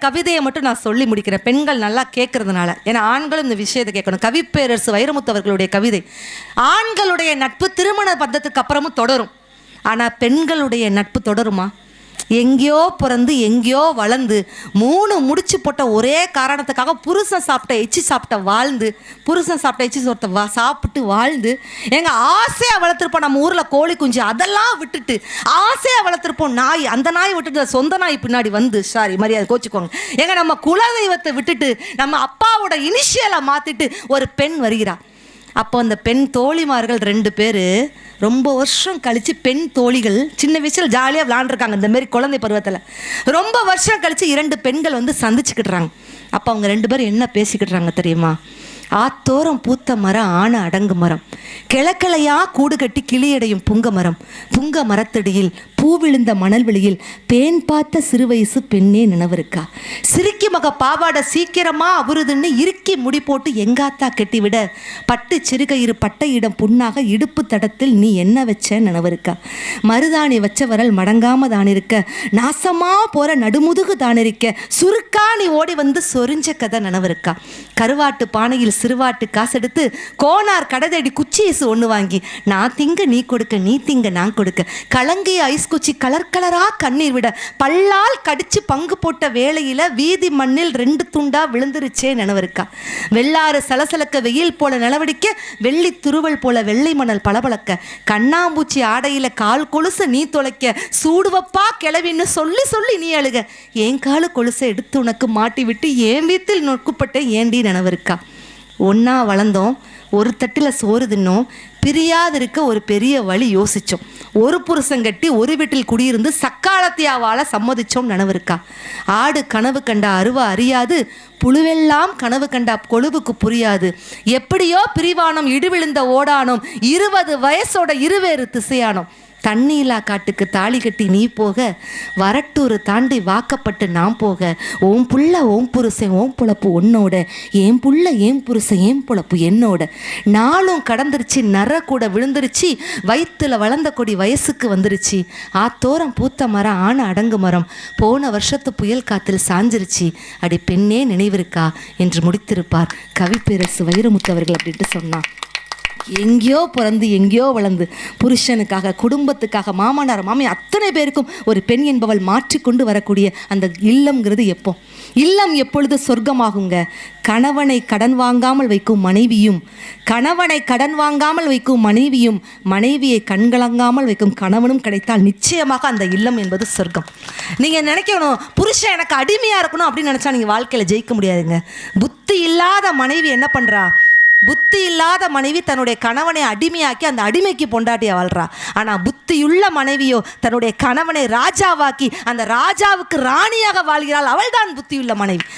கவிதையை மட்டும் நான் சொல்லி முடிக்கிறேன். பெண்கள் நல்லா கேட்கறதுனால. ஏன்னா ஆண்களும் இந்த விஷயத்தை கேட்கணும். கவிப்பேரரசு வைரமுத்து அவர்களுடைய கவிதை. ஆண்களுடைய நட்பு திருமண பந்தத்துக்கு அப்புறமும் தொடரும். ஆனால் பெண்களுடைய நட்பு தொடருமா? எங்கேயோ பிறந்து எங்கேயோ வளர்ந்து மூணு முடிச்சு போட்ட ஒரே காரணத்துக்காக புருஷன் சாப்பிட்ட எச்சி சாப்பிட்ட வாழ்ந்து புருஷன் சாப்பிட்ட எச்சி சாப்பிட்ட வா சாப்பிட்டு வாழ்ந்து எங்கள் ஆசையாக வளர்த்துருப்போம் நம்ம ஊரில் கோழி குஞ்சு அதெல்லாம் விட்டுட்டு ஆசையாக வளர்த்துருப்போம் நாய் அந்த நாய் விட்டுட்டு சொந்த நாய் பின்னாடி வந்து சாரி மரியாதை கோச்சிக்கோங்க. எங்கள் நம்ம குலதெய்வத்தை விட்டுட்டு நம்ம அப்பாவோட இனிஷியலை மாற்றிட்டு ஒரு பெண் வருகிறாள் அப்போ அந்த பெண் தோழிமார்கள் ரெண்டு பேர் ரொம்ப வருஷம் கழித்து பெண் தோழிகள் சின்ன வயசில் ஜாலியாக விளாண்டுருக்காங்க இந்த மாதிரி குழந்தை பருவத்தில். ரொம்ப வருஷம் கழித்து இரண்டு பெண்கள் வந்து சந்திச்சுக்கிட்டுறாங்க. அப்போ அவங்க ரெண்டு பேரும் என்ன பேசிக்கிட்டுறாங்க தெரியுமா? ஆத்தோரம் பூத்த மரம் ஆன அடங்கு மரம். கிழக்கிளையா கூடு கட்டி கிளியடையும் புங்க மரம். புங்க மரத்தடியில் பூ விழுந்த மணல் வெளியில் பேன் பார்த்த சிறு வயசு பெண்ணே நினைவிருக்கா. சிரிக்கி மக பாவாடை சீக்கிரமா அவருதுன்னு இறுக்கி முடி போட்டு எங்காத்தா கெட்டிவிட. பட்டு சிறுகயிறு பட்டையிடம் புண்ணாக இடுப்பு தடத்தில் நீ என்ன வச்ச நினைவிருக்கா. மருதாணி வச்ச வரல் மடங்காம தானிருக்க. நாசமா போற நடுமுதுகு தானிருக்க. சுருக்கா நீ ஓடி வந்து சொரிஞ்ச கதை நினைவிருக்கா. கருவாட்டு பானையில் சிறுவாட்டு காசு எடுத்து கோனார் கடைதடி குச்சீசு ஒன்று வாங்கி நான் திங்க நீ கொடுக்க நீ திங்க நான் கொடுக்க. கலங்கிய ஐஸ் குச்சி கலர் கலராக கண்ணீர் விட பல்லால் கடிச்சு பங்கு போட்ட வேளையில் வீதி மண்ணில் ரெண்டு துண்டா விழுந்துருச்சே நினவருக்கா. வெள்ளாறு சலசலக்க வெயில் போல நிலவடிக்க வெள்ளி துருவல் போல வெள்ளை மணல் பளபளக்க. கண்ணாம்பூச்சி ஆடையில் கால் கொலுசு நீ தொலைக்க சூடுவப்பா கிளவின்னு சொல்லி சொல்லி நீ அழுக. என் காலு கொலுசை எடுத்து உனக்கு மாட்டி விட்டு என் வீட்டில் நொக்குப்பட்ட ஏண்டி நினவருக்கா. ஒன்றா வளர்ந்தோம் ஒரு தட்டில் சோறு தின்னோம் பிரியாதிருக்க ஒரு பெரிய வழி யோசித்தோம் ஒரு புருஷன் கட்டி ஒரு வீட்டில் குடியிருந்து சக்காலத்தியாவால் சம்மதிச்சோம் இருக்கா ஆடு கனவு கண்ட அருவா அறியாது புழுவெல்லாம் கனவு கண்டா கொழுவுக்கு புரியாது. எப்படியோ பிரிவானம் இடுவிழுந்த ஓடானோம் இருபது வயசோட இருவேறு திசையானோம். தண்ணீலா காட்டுக்கு தாலி கட்டி நீ போக வரட்டூர் தாண்டி வாக்கப்பட்டு நான் போக. ஓம் புள்ள ஓம் புருஷன் ஓம் புழப்பு உன்னோட. ஏன் புள்ள ஏன் புருஷன் ஏன் புழப்பு என்னோட. நாளும் கடந்துருச்சு நர கூட விழுந்துருச்சு வயிற்றுல வளர்ந்த கொடி வயசுக்கு வந்துருச்சு. ஆத்தோரம் பூத்த மரம் ஆன அடங்கு மரம். போன வருஷத்து புயல் காத்தில் சாஞ்சிருச்சு. அடி பெண்ணே நினைவிருக்கா? என்று முடித்திருப்பார். கவிப்பேரசு வைரமுத்து அவர்கள் அப்படின்ட்டு சொன்னான். எங்கேயோ பிறந்து எங்கேயோ வளர்ந்து புருஷனுக்காக குடும்பத்துக்காக மாமனார் மாமி அத்தனை பேருக்கும் ஒரு பெண் என்பவள் மாற்றிக்கொண்டு வரக்கூடிய அந்த இல்லம்ங்கிறது எப்போ? இல்லம் எப்பொழுது சொர்க்கமாகுங்க? கணவனை கடன் வாங்காமல் வைக்கும் மனைவியும் கணவனை கடன் வாங்காமல் வைக்கும் மனைவியும் மனைவியை கண்கலங்காமல் வைக்கும் கணவனும் கிடைத்தால் நிச்சயமாக அந்த இல்லம் என்பது சொர்க்கம். நீங்கள் நினைக்கணும் புருஷன் எனக்கு அடிமையாக இருக்கணும் அப்படின்னு நினச்சா நீங்கள் வாழ்க்கையில் ஜெயிக்க முடியாதுங்க. புத்தி இல்லாத மனைவி என்ன பண்ணுறா புத்தி இல்லாத மனைவி தன்னுடைய கணவனை அடிமையாக்கி அந்த அடிமைக்கு பொண்டாட்டியா வாழ்றா. ஆனா புத்தியுள்ள மனைவியோ தன்னுடைய கணவனை ராஜாவாக்கி அந்த ராஜாவுக்கு ராணியாக வாழ்கிறாள். அவள்தான் புத்தியுள்ள மனைவி.